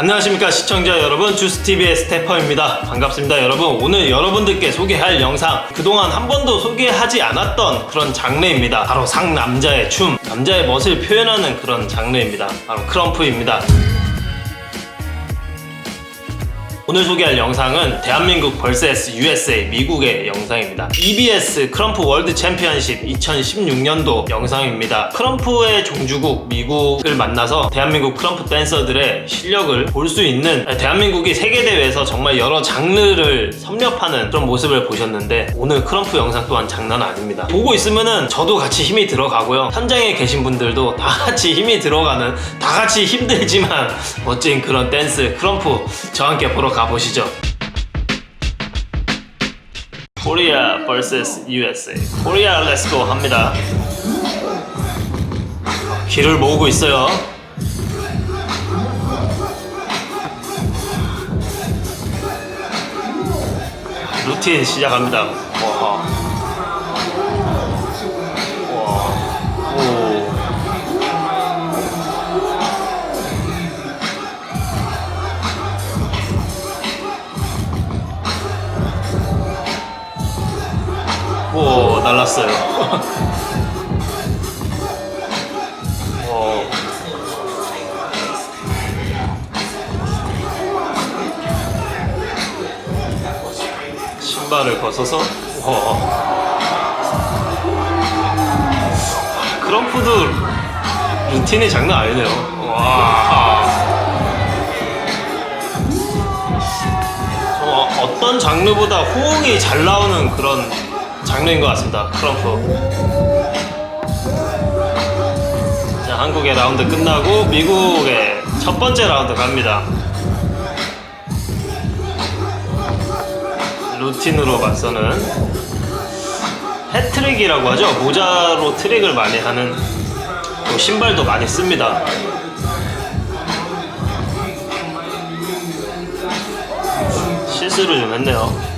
안녕하십니까 시청자 여러분. 주스TV의 스태퍼입니다. 반갑습니다 여러분. 오늘 여러분들께 소개할 영상 그동안 한 번도 소개하지 않았던 그런 장르입니다. 바로 상남자의 춤 남자의 멋을 표현하는 그런 장르입니다. 바로 크럼프입니다 오늘 소개할 영상은 대한민국 vs USA 미국의 영상입니다. EBS 크럼프 월드 챔피언십 2016년도 영상입니다. 크럼프의 종주국 미국을 만나서 대한민국 크럼프 댄서들의 실력을 볼 수 있는 대한민국이 세계대회에서 정말 여러 장르를 섭렵하는 그런 모습을 보셨는데 오늘 크럼프 영상 또한 장난 아닙니다. 보고 있으면은 저도 같이 힘이 들어가고요. 현장에 계신 분들도 다 같이 힘이 들어가는 다 같이 힘들지만 멋진 그런 댄스 크럼프 저와 함께 보러 가 보시죠. 코리아 vs USA. 코리아 렛츠고 합니다. 길을 모으고 있어요. 루틴 시작합니다. 와. 와. 날랐어요. 오. 신발을 벗어서 와. 크럼프도 루틴이 장난 아니네요. 와. 어, 어떤 장르보다 호응이 잘 나오는 그런 장르인 것 같습니다. 크럼프. 자, 한국의 라운드 끝나고 미국의 첫 번째 라운드 갑니다. 루틴으로 맞서는 해트릭이라고 하죠. 모자로 트릭을 많이 하는 또 신발도 많이 씁니다. 실수를 좀 했네요.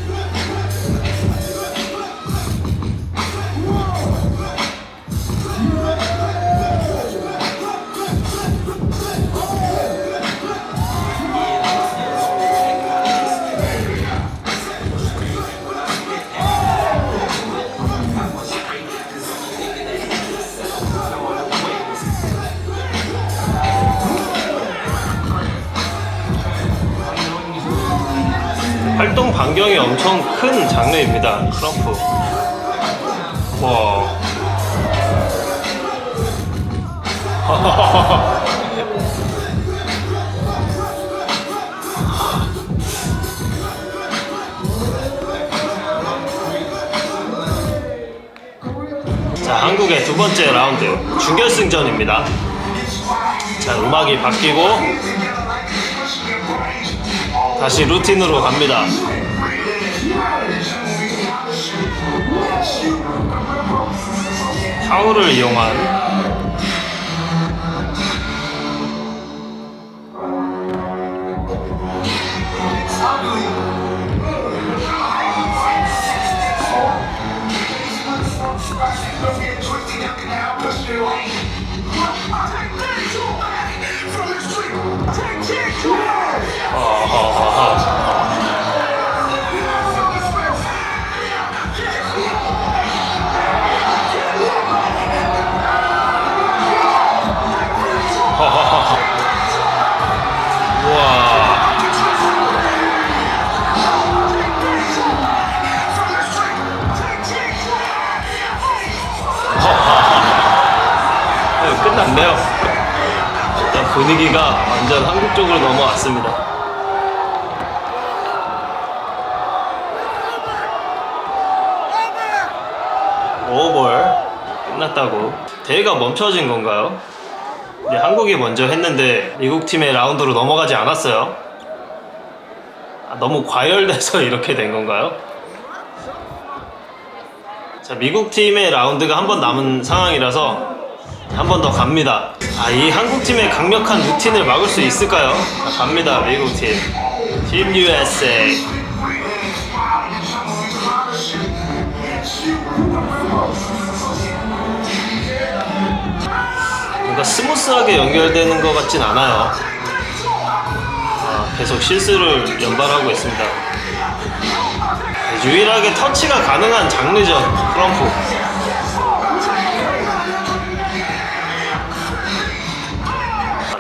반경이 엄청 큰 장르입니다. 크럼프. 와. 자, 한국의 두 번째 라운드 준결승전입니다. 자, 음악이 바뀌고 다시 루틴으로 갑니다. 타올을 이용한 네, 끝났네요. 일단 분위기가 완전 한국 쪽으로 넘어왔습니다. 오볼 끝났다고 대회가 멈춰진 건가요? 네, 한국이 먼저 했는데 미국 팀의 라운드로 넘어가지 않았어요. 아, 너무 과열돼서 이렇게 된 건가요? 자, 미국 팀의 라운드가 한 번 남은 상황이라서 한 번 더 갑니다. 아, 이 한국 팀의 강력한 루틴을 막을 수 있을까요? 자, 갑니다, 미국 팀. 팀 USA. 뭔가 스무스하게 연결되는 것 같진 않아요. 계속 실수를 연발하고 있습니다. 유일하게 터치가 가능한 장르죠, 크럼프.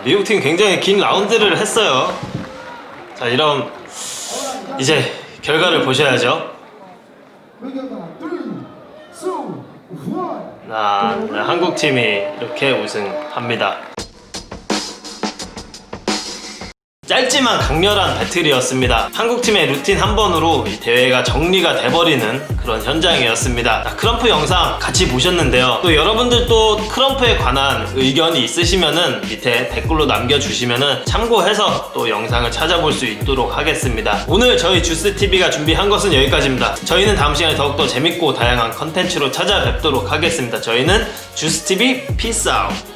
미국 팀 굉장히 긴 라운드를 했어요. 자, 이런 이제 결과를 보셔야죠. 아, 네, 한국 팀이 이렇게 우승합니다. 짧지만 강렬한 배틀이었습니다. 한국 팀의 루틴 한 번으로 이 대회가 정리가 돼버리는 그런 현장이었습니다. 자, 크럼프 영상 같이 보셨는데요. 또 여러분들도 크럼프에 관한 의견이 있으시면은 밑에 댓글로 남겨주시면은 참고해서 또 영상을 찾아볼 수 있도록 하겠습니다. 오늘 저희 주스 TV가 준비한 것은 여기까지입니다. 저희는 다음 시간에 더욱더 재밌고 다양한 컨텐츠로 찾아뵙도록 하겠습니다. 저희는 주스 TV 피스 아웃.